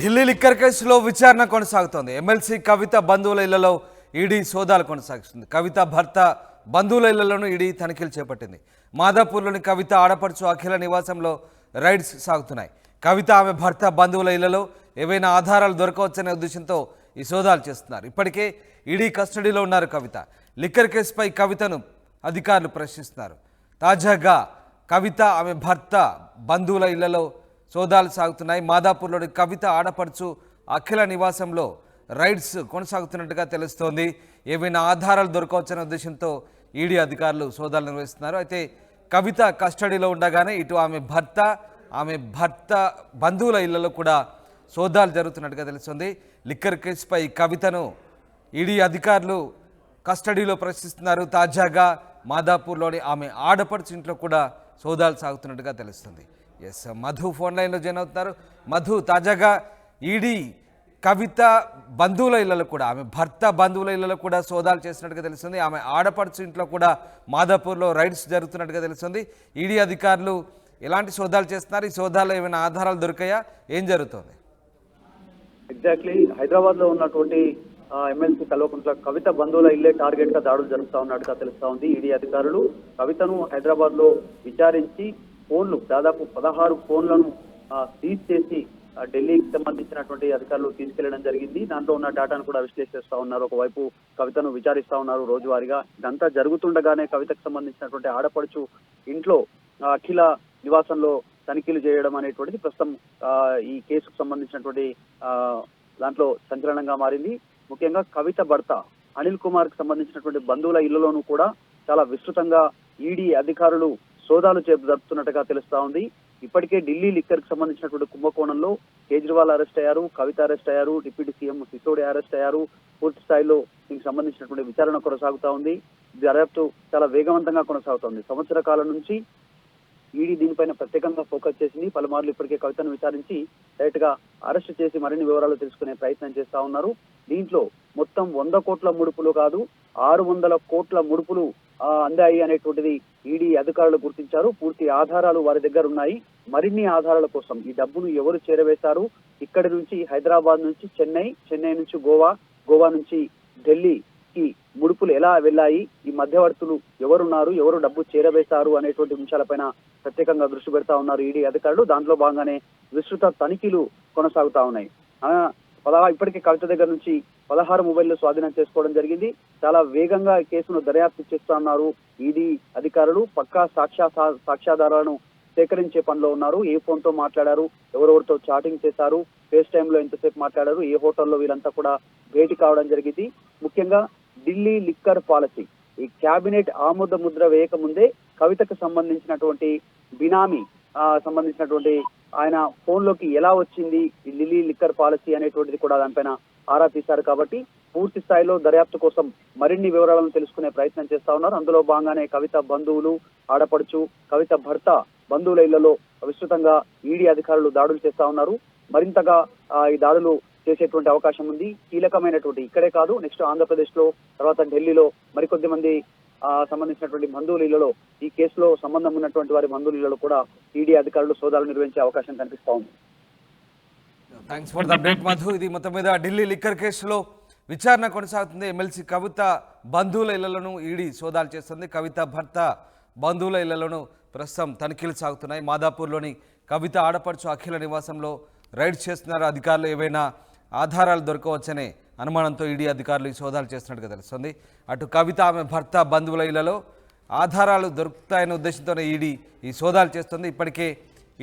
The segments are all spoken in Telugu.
ఢిల్లీ లిక్కర్ కేసులో విచారణ కొనసాగుతోంది. ఎమ్మెల్సీ కవిత బంధువుల ఇళ్ళలో ఈడీ సోదాలు కొనసాగిస్తుంది. కవిత భర్త బంధువుల ఇళ్ళలోనూ ఈడీ తనిఖీలు చేపట్టింది. మాదాపూర్లోని కవిత ఆడపడుచు అఖిల నివాసంలో రైడ్స్ సాగుతున్నాయి. కవిత ఆమె భర్త బంధువుల ఇళ్ళలో ఏవైనా ఆధారాలు దొరకవచ్చనే ఉద్దేశంతో ఈ సోదాలు చేస్తున్నారు. ఇప్పటికే ఈడీ కస్టడీలో ఉన్నారు కవిత. లిక్కర్ కేసుపై కవితను అధికారులు ప్రశ్నిస్తున్నారు. తాజాగా కవిత ఆమె భర్త బంధువుల ఇళ్ళలో సోదాలు సాగుతున్నాయి. మాదాపూర్లోని కవిత ఆడపడుచు అఖిల నివాసంలో రైడ్స్ కొనసాగుతున్నట్టుగా తెలుస్తోంది. ఏవైనా ఆధారాలు దొరకవచ్చనే ఉద్దేశంతో ఈడీ అధికారులు సోదాలు నిర్వహిస్తున్నారు. అయితే కవిత కస్టడీలో ఉండగానే ఇటు ఆమె భర్త ఆమె భర్త బంధువుల ఇళ్ళలో కూడా సోదాలు జరుగుతున్నట్టుగా తెలుస్తుంది. లిక్కర్ కేసుపై కవితను ఈడీ అధికారులు కస్టడీలో ప్రశ్నిస్తున్నారు. తాజాగా మాదాపూర్లోని ఆమె ఆడపడుచు ఇంట్లో కూడా సోదాలు సాగుతున్నట్టుగా తెలుస్తుంది. ఎస్ మధు ఫోన్ లైన్లో జాయిన్ అవుతున్నారు. మధు తాజాగా ఈడీ కవిత బంధువుల ఇళ్ళలో కూడా ఆమె భర్త బంధువుల ఇళ్ళలో కూడా సోదాలు చేసినట్టుగా తెలుస్తుంది. ఆమె ఆడపడుచు ఇంట్లో కూడా మాదాపూర్లో రైడ్స్ జరుగుతున్నట్టుగా తెలుస్తుంది. ఈడీ అధికారులు ఎలాంటి సోదాలు చేస్తున్నారు? ఈ సోదాలు ఏమైనా ఆధారాలు దొరికాయా? ఏం జరుగుతోంది? ఎగ్జాక్ట్లీ హైదరాబాద్లో ఉన్నటువంటి ఎమ్మెల్సీ కల్వకుంట్ల కవిత బంధువుల ఇల్లే టార్గెట్గా దాడులు జరుపుతా ఉన్నట్టుగా తెలుస్తా ఉంది. ఈడీ అధికారులు కవితను హైదరాబాద్లో విచారించి ఫోన్లు దాదాపు పదహారు ఫోన్లను సీజ్ చేసి ఢిల్లీకి సంబంధించినటువంటి అధికారులు తీసుకెళ్ళడం జరిగింది. దాంట్లో ఉన్న డేటాను కూడా విశ్లేషిస్తా ఉన్నారు. ఒకవైపు కవితను విచారిస్తా ఉన్నారు రోజువారీగా. ఇదంతా జరుగుతుండగానే కవితకు సంబంధించినటువంటి ఆడపడుచు ఇంట్లో అఖిల నివాసంలో తనిఖీలు చేయడం అనేటువంటిది ప్రస్తుతం ఈ కేసుకు సంబంధించినటువంటి దాంట్లో సంచలనంగా మారింది. ముఖ్యంగా కవిత భర్త అనిల్ కుమార్కి సంబంధించినటువంటి బంధువుల ఇళ్ళలోనూ కూడా చాలా విస్తృతంగా ఈడీ అధికారులు సోదాలు చేప జరుపుతున్నట్టుగా తెలుస్తా ఉంది. ఇప్పటికే ఢిల్లీ లిక్కర్కి సంబంధించినటువంటి కుంభకోణంలో కేజ్రీవాల్ అరెస్ట్ అయ్యారు కవిత అరెస్ట్ అయ్యారు డిప్యూటీ సీఎం సిసోడి అరెస్ట్ అయ్యారు. పూర్తి స్థాయిలో దీనికి సంబంధించినటువంటి విచారణ కొనసాగుతా ఉంది. దర్యాప్తు చాలా వేగవంతంగా కొనసాగుతోంది సంవత్సర కాలం నుంచి ఈడీ దీనిపైన ప్రత్యేకంగా ఫోకస్ చేసింది. పలుమార్లు ఇప్పటికే కవితను విచారించి డైరెక్ట్గా అరెస్ట్ చేసి మరిన్ని వివరాలు తెలుసుకునే ప్రయత్నం చేస్తా ఉన్నారు. దీంట్లో మొత్తం వంద కోట్ల ముడుపులు కాదు ఆరు వందల కోట్ల ముడుపులు అందాయి అనేటువంటిది ఈడీ అధికారులు గుర్తించారు. పూర్తి ఆధారాలు వారి దగ్గర ఉన్నాయి. మరిన్ని ఆధారాల కోసం ఈ డబ్బును ఎవరు చేరవేశారు? ఇక్కడి నుంచి హైదరాబాద్ నుంచి చెన్నై చెన్నై నుంచి గోవా గోవా నుంచి ఢిల్లీకి ముడుపులు ఎలా వెళ్ళాయి? ఈ మధ్యవర్తులు ఎవరున్నారు? ఎవరు డబ్బు చేరవేశారు? అనేటువంటి అంశాలపైన ప్రత్యేకంగా దృష్టి పెడతా ఉన్నారు ఈడీ అధికారులు. దాంట్లో భాగంగానే విస్తృత తనిఖీలు కొనసాగుతా ఉన్నాయి. పదహా ఇప్పటికే కవిత దగ్గర నుంచి పదహారు మొబైల్లు స్వాధీనం చేసుకోవడం జరిగింది. చాలా వేగంగా కేసును దర్యాప్తు చేస్తా ఉన్నారు ఈడీ అధికారులు. పక్కా సాక్ష్య సాక్ష్యాధారాలను సేకరించే పనిలో ఉన్నారు. ఏ ఫోన్తో మాట్లాడారు? ఎవరెవరితో చాటింగ్ చేశారు? ఫేస్ టైమ్లో ఎంతసేపు మాట్లాడారు? ఏ హోటల్లో వీళ్ళంతా కూడా భేటీ కావడం జరిగింది. ముఖ్యంగా ఢిల్లీ లిక్కర్ పాలసీ. ఈ క్యాబినెట్ ఆమోద ముద్ర వేయక ముందే కవితకు సంబంధించినటువంటి బినామీ సంబంధించినటువంటి ఆయన ఫోన్లోకి ఎలా వచ్చింది ఈ లిక్కర్ పాలసీ అనేటువంటిది కూడా దానిపైన ఆరా తీశారు కాబట్టి పూర్తి స్థాయిలో దర్యాప్తు కోసం మరిన్ని వివరాలను తెలుసుకునే ప్రయత్నం చేస్తా ఉన్నారు. అందులో భాగంగానే కవిత బంధువులు ఆడపడుచు కవిత భర్త బంధువుల ఇళ్ళలో విస్తృతంగా ఈడీ అధికారులు దాడులు చేస్తా ఉన్నారు. మరింతగా ఈ దాడులు చేసేటువంటి అవకాశం ఉంది. కీలకమైనటువంటి ఇక్కడే కాదు నెక్స్ట్ ఆంధ్రప్రదేశ్లో తర్వాత ఢిల్లీలో మరికొద్ది మంది సంబంధించినటువంటి బంధువుల ఇళ్ళలో ఈ కేసులో సంబంధం ఉన్నటువంటి వారి బంధువుల ఇళ్ళలో కూడా ఈడీ అధికారులు సోదాలు నిర్వహించే అవకాశం కనిపిస్తా ఉంది. Thanks for the update Madhu ఇది మొత్తం మీద ఢిల్లీ లిక్కర్ కేసులో విచారణ కొనసాగుతుంది. ఎమ్మెల్సీ కవిత బంధువుల ఇళ్ళలోనూ ఈడీ సోదాలు చేస్తుంది. కవిత భర్త బంధువుల ఇళ్ళలోనూ ప్రస్తుతం తనిఖీలు సాగుతున్నాయి. మాదాపూర్లోని కవిత ఆడపడుచు అఖిల నివాసంలో రైడ్స్ చేస్తున్నారు. అధికారులు ఏవైనా ఆధారాలు దొరకవచ్చనే అనుమానంతో ఈడీ అధికారులు ఈ సోదాలు చేస్తున్నట్టుగా తెలుస్తుంది. అటు కవిత ఆమె భర్త బంధువుల ఇళ్ళలో ఆధారాలు దొరుకుతాయనే ఉద్దేశంతోనే ఈడీ ఈ సోదాలు చేస్తుంది. ఇప్పటికే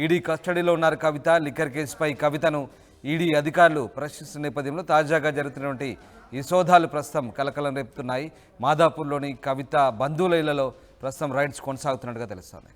ఈడీ కస్టడీలో ఉన్నారు కవిత. లిక్కర్ కేసుపై కవితను ఈడీ అధికారులు ప్రశ్నిస్తున్న నేపథ్యంలో తాజాగా జరుగుతున్నటువంటి ఈ సోదాలు ప్రస్తుతం కలకలం రేపుతున్నాయి. మాదాపూర్లోని కవిత బంధువుల ఇళ్ళలో ప్రస్తుతం రైడ్స్ కొనసాగుతున్నట్టుగా తెలుస్తోంది.